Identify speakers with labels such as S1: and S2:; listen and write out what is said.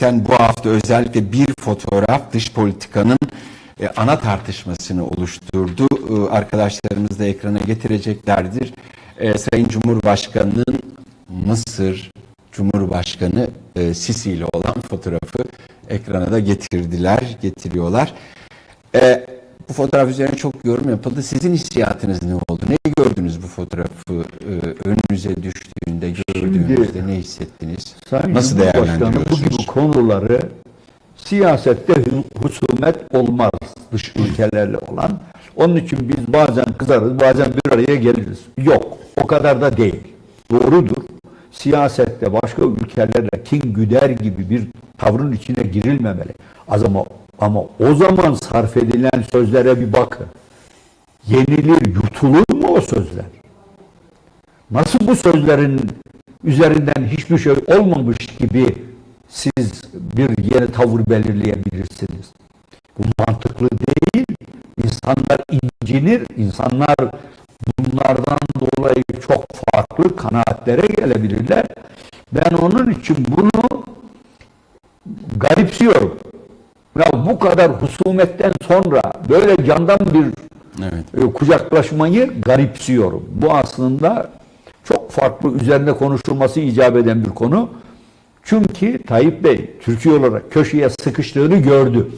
S1: Gerçekten bu hafta özellikle bir fotoğraf dış politikanın e, ana tartışmasını oluşturdu. E, Arkadaşlarımız da ekrana getireceklerdir. E, Sayın Cumhurbaşkanı'nın Mısır Cumhurbaşkanı Sisi ile olan fotoğrafı ekrana da getirdiler, getiriyorlar. Bu fotoğraf üzerine çok yorum yapıldı. Sizin hissiyatınız ne oldu? Ne gördünüz bu fotoğrafı e, önünüze düştüğünde, gördüğünüzde ne hissettiniz?
S2: Sayın
S1: Nasıl
S2: Cumhurbaşkanı bu
S1: değerlendiriyorsunuz?
S2: gibi konuları siyasette hu- husumet olmaz dış ülkelerle olan. Onun için biz bazen kızarız, bazen bir araya geliriz. Yok, o kadar da değil. Doğrudur. Siyasette başka ülkelerle kin güder gibi bir tavrın içine girilmemeli. Az ama, ama o zaman sarf edilen sözlere bir bakın. Yenilir, yutulur mu o sözler? Nasıl bu sözlerin üzerinden hiçbir şey olmamış gibi siz bir yeni tavır belirleyebilirsiniz? Bu mantıklı değil. İnsanlar incinir, insanlar bunlardan dolayı çok farklı kanaatlere gelebilirler. Ben onun için bunu garipsiyorum. Ya bu kadar husumetten sonra böyle candan bir
S1: Evet.
S2: e, kucaklaşmayı garipsiyorum. Bu aslında farklı üzerinde konuşulması icap eden bir konu. Çünkü Tayyip Bey Türkiye olarak köşeye sıkıştığını gördü.